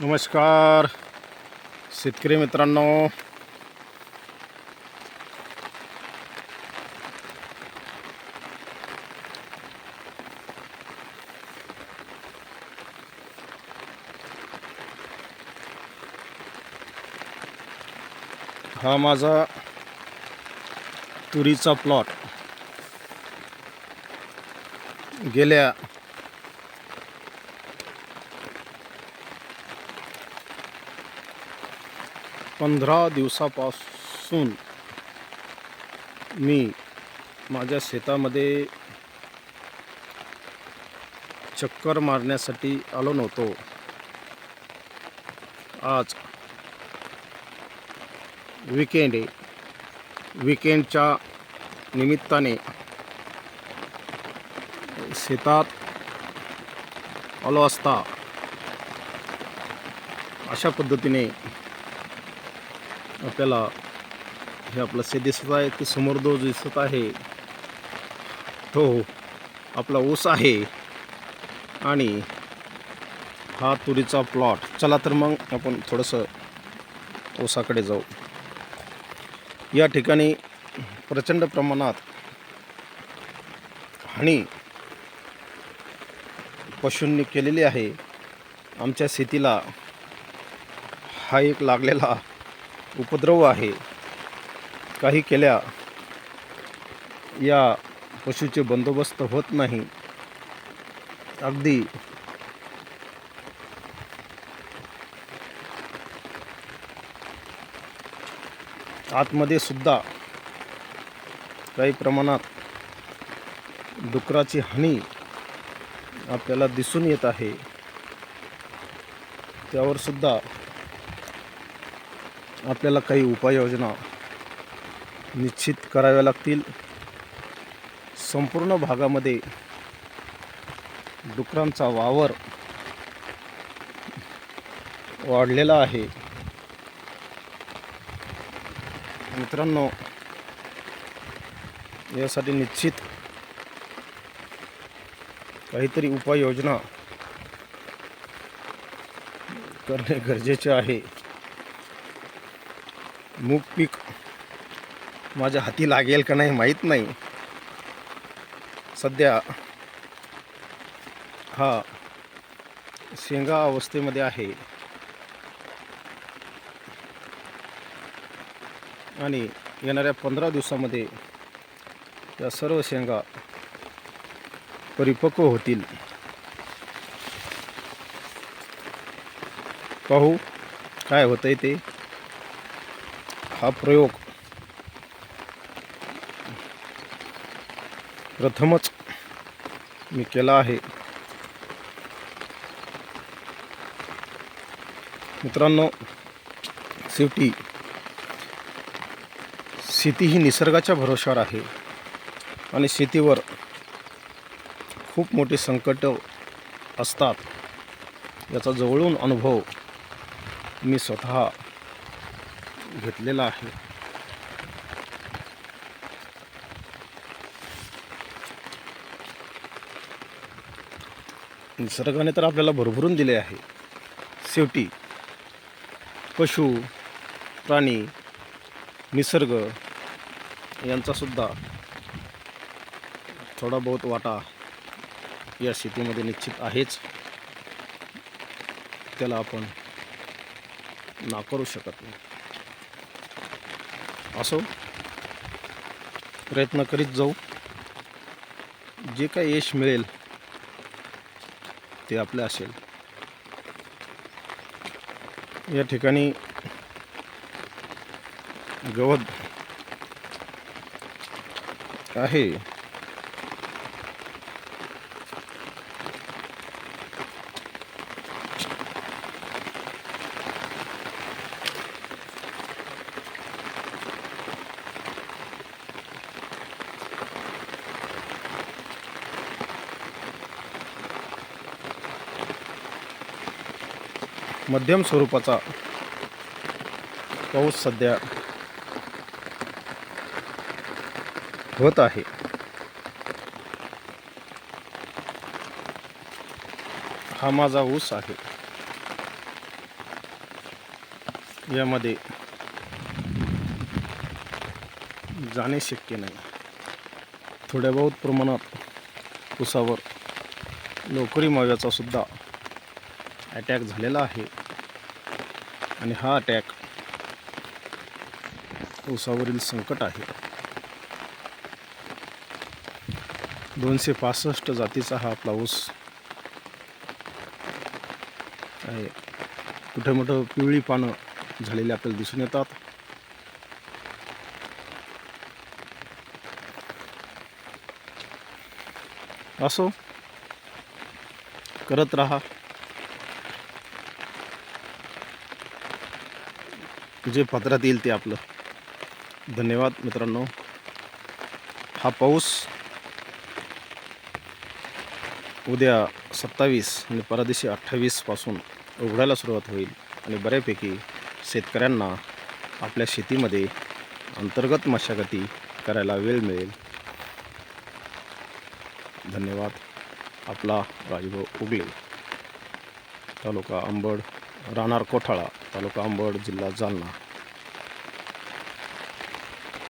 नमस्कार. शेतकरी मित्रांनो. हा माझा तुरीचा प्लॉट गेल्या पंधरा दिवसापासून मी माझ्या शेतामध्ये चक्कर मारण्यासाठी आलो नव्हतो. आज विकेंड आहे. विकेंडच्या निमित्ताने शेतात आलो असता अशा पद्धतीने आपल्याला हे आपलं शेत दिसत आहे की समोर जो दिसत आहे तो आपला ऊस आहे. आणि हा तुरीचा प्लॉट चला तर मग आपण थोडंसं ऊसाकडे जाऊ. या ठिकाणी प्रचंड प्रमाणात हानी पशूंनी केलेली आहे. आमच्या शेतीला हा एक लागलेला उपद्रव आहे. काही केल्या या पशुचे बंदोबस्त होत नाही. अगदी आतमध्ये सुद्धा काही प्रमाणात डुकराची हानी आपल्याला दिसून येत आहे. त्यावर सुद्धा आपल्याला काही उपाययोजना निश्चित कराव्या लागतील. संपूर्ण भागामध्ये डुकरांचा वावर वाढलेला आहे. मित्रांनो यासाठी निश्चित काहीतरी उपाययोजना करणे गरजेचे आहे. मूग पीक माझ्या हाती लागेल का नाही माहीत नाही. सध्या हा शेंगा अवस्थेमध्ये आहे. आणि येणाऱ्या पंधरा दिवसामध्ये या सर्व शेंगा परिपक्व होतील. पाहू काय होतंय ते. हा प्रयोग प्रथमच मी केला आहे. मित्रांनो शेवटी शेती ही निसर्गाच्या भरोशावर आहे आणि शेतीवर खूप मोठे संकट असतात. याचा जवळून अनुभव मी स्वतः घेतलेला आहे. निसर्गाने तर आपल्याला भरभरून दिले आहे. शेवटी पशु प्राणी निसर्ग यांचासुद्धा थोडा बहुत वाटा या शेतीमध्ये निश्चित आहेच. त्याला आपण नाकारू शकत नाही. असो प्रयत्न करीत जाऊ. जे काही यश मिळेल ते आपले असेल. या ठिकाणी गवत आहे. मध्यम स्वरूपाचा पाऊस सध्या होत आहे. हा माझा ऊस आहे. यामध्ये जाणे शक्य नाही. थोड्या बहुत प्रमाणात उसावर नोकरी माव्याचा सुद्धा अटॅक झालेला आहे. आणि हा अटॅक ऊसावरील संकट आहे. दोनशे पासष्ट जातीचा हा आपला ऊस आहे. कुठे मोठं पिवळी पानं झालेली आपल्याला दिसून येतात. असो. करत राहा. जे पत्रात येईल ते आपलं. धन्यवाद मित्रांनो. हा पाऊस उद्या सत्तावीस आणि परदिशी अठ्ठावीसपासून उघडायला सुरुवात होईल आणि बऱ्यापैकी शेतकऱ्यांना आपल्या शेतीमध्ये अंतर्गत मशागती करायला वेळ मिळेल. धन्यवाद. आपला राजभाऊ उगले तालुका अंबड राहणार कोठाळा. तालुका अंबड जिल्हा जालना.